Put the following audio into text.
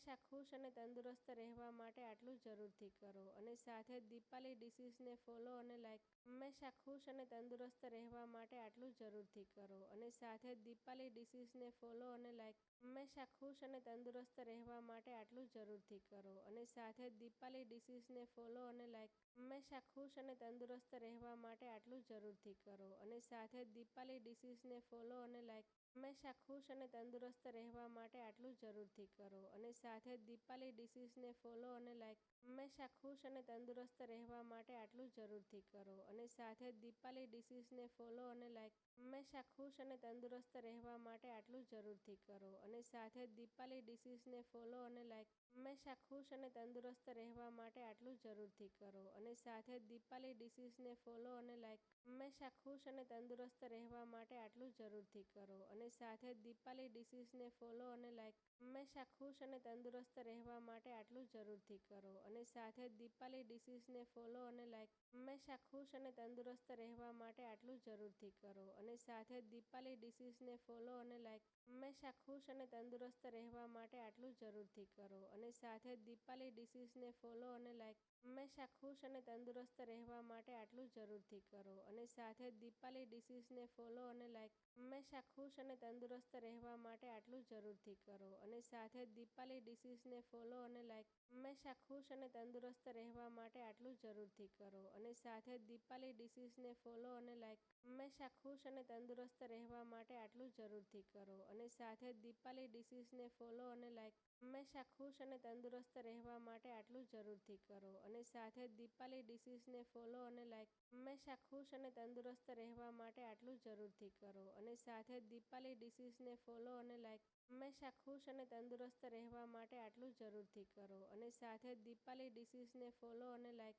હંમેશા ખુશ અને તંદુરસ્ત રહેવા માટે આટલું જરૂરથી કરો. અને સાથે દીપાલી ડિસીઝને ફોલો અને લાઈક હંમેશા ખુશ અને તંદુરસ્ત રહેવા માટે આટલું જરૂરથી કરો. અને સાથે દીપાલી ડિસીઝને ફોલો અને લાઈક હંમેશા ખુશ અને તંદુરસ્ત રહેવા માટે આટલું જરૂરથી કરો. અને સાથે દીપાલી ડિસીઝને ફોલો અને લાઈક હંમેશા ખુશ અને તંદુરસ્ત રહેવા માટે આટલું જરૂરથી કરો. અને સાથે દીપાલી ડિસીઝને ફોલો અને લાઈક હંમેશા ખુશ અને તંદુરસ્ત રહેવા માટે આટલું જરૂરથી કરો. અને સાથે દીપાલી ડિસીઝને ફોલો અને લાઈક હંમેશા ખુશ અને તંદુરસ્ત રહેવા માટે આટલું જરૂરથી કરો. અને સાથે દીપાલી ડિસીઝને ફોલો અને લાઈક હંમેશા ખુશ અને તંદુરસ્ત રહેવા માટે આટલું જરૂરથી કરો. અને સાથે દીપાલી ડિસીઝને ફોલો અને લાઈક હંમેશા ખુશ અને તંદુરસ્ત રહેવા માટે આટલું જરૂરથી કરો. અને સાથે દીપાલી ડિસીઝને ફોલો અને લાઈક હંમેશા ખુશ અને તંદુરસ્ત રહેવા માટે આટલું જરૂરથી કરો. અને સાથે જ દીપાલી ડિસીઝને ફોલો અને લાઈક. હંમેશા ખુશ અને તંદુરસ્ત રહેવા માટે આટલું જરૂરથી કરો. અને સાથે દીપાલી ડિસીઝને ફોલો અને લાઈક. હંમેશા ખુશ અને તંદુરસ્ત રહેવા માટે આટલું જરૂરથી કરો. અને સાથે દીપાલી ડિસીઝને ફોલો અને લાઈક. હંમેશા ખુશ અને તંદુરસ્ત રહેવા માટે આટલું જરૂરથી કરો. અને સાથે દીપાલી ડિસીઝને ફોલો અને લાઈક. હંમેશા ખુશ અને તંદુરસ્ત રહેવા માટે આટલું જરૂરથી કરો. અને સાથે દીપાલી ડિસીઝને ફોલો અને લાઈક. હંમેશા ખુશ અને તંદુરસ્ત રહેવા માટે આટલું જરૂરથી કરો. અને સાથે દીપાલી ડિસીઝને ફોલો અને લાઈક. હંમેશા ખુશ અને તંદુરસ્ત રહેવા માટે આટલું જરૂરથી કરો. અને સાથે દીપાલી ડિસીઝને ફોલો અને લાઈક. હંમેશા ખુશ અને તંદુરસ્ત રહેવા માટે આટલું જરૂરથી કરો. અને સાથે દીપાલી ડિસીઝને ફોલો અને લાઈક. હંમેશા ખુશ અને તંદુરસ્ત રહેવા માટે આટલું જરૂરથી કરો. અને સાથે દીપાલી ડિસીઝને ફોલો અને લાઈક. હંમેશા ખુશ અને તંદુરસ્ત રહેવા માટે આટલું જરૂરથી કરો. અને સાથે જ દીપાલી ડિસીઝને ફોલો અને લાઈક હંમેશા ખુશ અને તંદુરસ્ત રહેવા માટે આટલું જરૂરથી કરો. અને સાથે દીપાલી ડિસીઝને ફોલો અને લાઈક